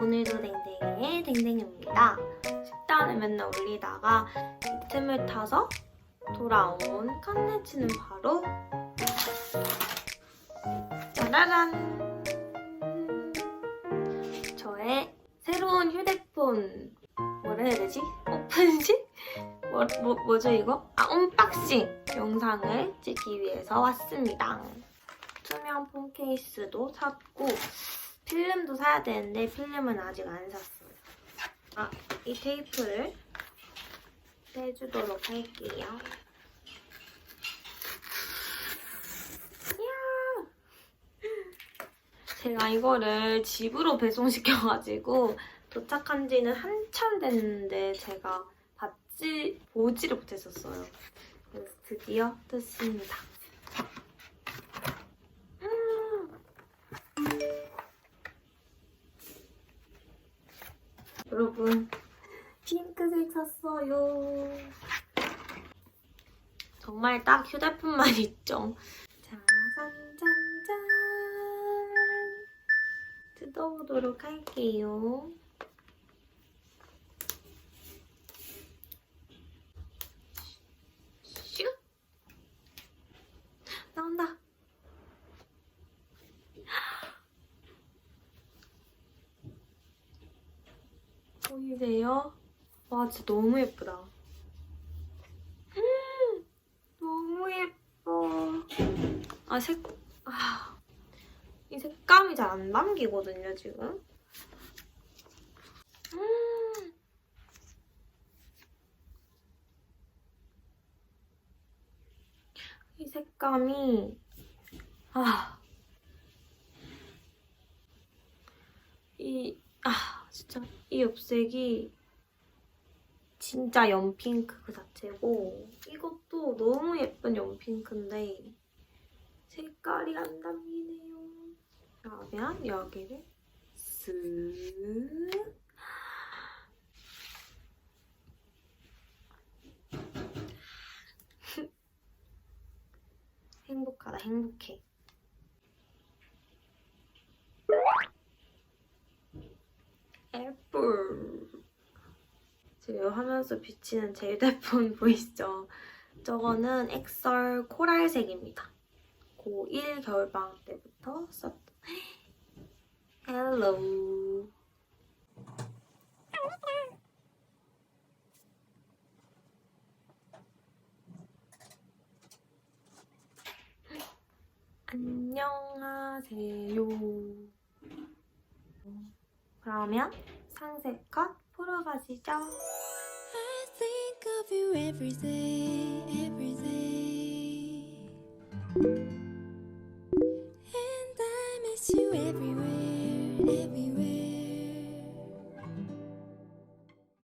오늘도 댕댕이의 댕댕입니다. 식단을 맨날 올리다가 이 틈을 타서 돌아온 컨텐츠는 바로 짜라란! 저의 새로운 휴대폰 뭐라 해야 되지? 오픈식? 뭐, 뭐, 뭐죠 이거? 아 언박싱 영상을 찍기 위해서 왔습니다. 투명 폰 케이스도 샀고 필름도 사야 되는데 필름은 아직 안 샀어요. 아, 이 테이프를 빼주도록 할게요. 제가 이거를 집으로 배송시켜가지고 도착한 지는 한참 됐는데 제가 받지, 보지를 못했었어요. 그래서 드디어 뜯습니다. 여러분 핑크색 샀어요. 정말 딱 휴대폰만 있죠. 짜잔짠짠 뜯어보도록 할게요. 슉 나온다. 보이세요? 와 진짜 너무 예쁘다. 음, 너무 예뻐. 아 색, 아, 이 색감이 잘 안 담기거든요 지금. 음. 이 색감이 아. 이, 아, 이 엽색이 진짜 연핑크 그 자체고 이것도 너무 예쁜 연핑크인데 색깔이 안 담기네요. 그러면 여기를 쓱 행복하다 행복해. 애플 지금 하면서 비치는 제 휴대폰 보이시죠? 저거는 엑설 코랄색입니다. 고1 겨울방학 때부터 썼던 헬로 안녕하세요. 그러면 상세 컷 보러 가시죠. Everywhere, everywhere.